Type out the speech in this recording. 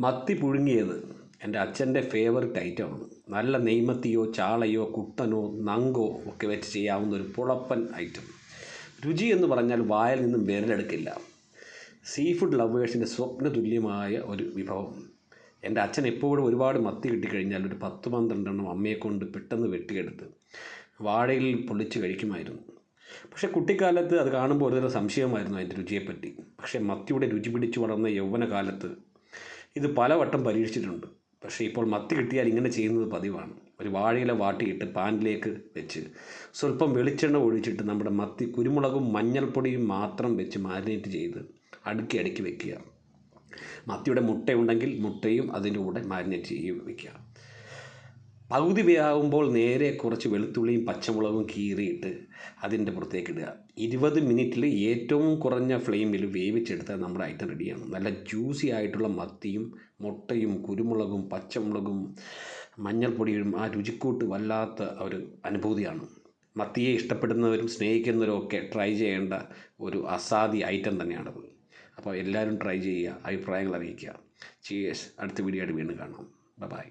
മത്തി പുഴുങ്ങിയത് എന്റെ അച്ഛന്റെ ഫേവററ്റ് ഐറ്റമാണ് നല്ല നെയ്മത്തിയോ ചാളയോ കുട്ടനോ നങ്കോ ഒക്കെ വെച്ച് ചെയ്യാവുന്ന ഒരു പുളപ്പൻ ഐറ്റം രുചി എന്ന് പറഞ്ഞാൽ വായിൽ നിന്നും വിരലെടുക്കില്ല. സീ ഫുഡ് ലവേഴ്സിന്റെ സ്വപ്ന തുല്യമായ ഒരു വിഭവം. എന്റെ അച്ഛൻ എപ്പോഴും ഒരുപാട് മത്തി കിട്ടിക്കഴിഞ്ഞാൽ ഒരു പത്ത് പന്ത്രണ്ടെണ്ണം അമ്മയെ കൊണ്ട് പെട്ടെന്ന് വെട്ടിയെടുത്ത് വാഴയിൽ പൊള്ളിച്ച് കഴിക്കുമായിരുന്നു. പക്ഷേ കുട്ടിക്കാലത്ത് അത് കാണുമ്പോൾ ഒരുതരം സംശയമായിരുന്നു അതിന്റെ രുചിയെപ്പറ്റി. പക്ഷേ മത്തിയുടെ രുചി പിടിച്ചു വളർന്ന യൗവനകാലത്ത് ഇത് പലവട്ടം പരീക്ഷിച്ചിട്ടുണ്ട്. പക്ഷേ ഇപ്പോൾ മത്തി കിട്ടിയാൽ ഇങ്ങനെ ചെയ്യുന്നത് പതിവാണ്. ഒരു വാഴയില വാട്ടിയിട്ട് പാനിലേക്ക് വെച്ച് സ്വല്പം വെളിച്ചെണ്ണ ഒഴിച്ചിട്ട് നമ്മുടെ മത്തി കുരുമുളകും മഞ്ഞൾപ്പൊടിയും മാത്രം വെച്ച് മാരിനേറ്റ് ചെയ്ത് അടുക്കി അടുക്കി വെക്കുക. മത്തിയുടെ മുട്ടയുണ്ടെങ്കിൽ മുട്ടയും അതിന്റെ കൂടെ മാരിനേറ്റ് ചെയ്ത് വെക്കുക. പകുതി വേകുമ്പോൾ നേരെ കുറച്ച് വെളുത്തുള്ളിയും പച്ചമുളകും കീറിയിട്ട് അതിന്റെ പുറത്തേക്ക് ഇടുക. ഇരുപത് മിനിറ്റിൽ ഏറ്റവും കുറഞ്ഞ ഫ്ലെയിമിൽ വേവിച്ചെടുത്താൽ നമ്മുടെ ഐറ്റം റെഡിയാണ്. നല്ല ജ്യൂസി ആയിട്ടുള്ള മത്തിയും മുട്ടയും കുരുമുളകും പച്ചമുളകും മഞ്ഞൾപ്പൊടിയും ആ രുചിക്കൂട്ട് വല്ലാത്ത ഒരു അനുഭൂതിയാണ്. മത്തിയെ ഇഷ്ടപ്പെടുന്നവരും സ്നേഹിക്കുന്നവരും ഒക്കെ ട്രൈ ചെയ്യേണ്ട ഒരു അസാധി ഐറ്റം തന്നെയാണത്. അപ്പോൾ എല്ലാവരും ട്രൈ ചെയ്യുക അഭിപ്രായങ്ങൾ അറിയിക്കുക. ചീയേഴ്സ് അടുത്ത വീഡിയോ ആയിട്ട് വീണ്ടും കാണാം. ബൈ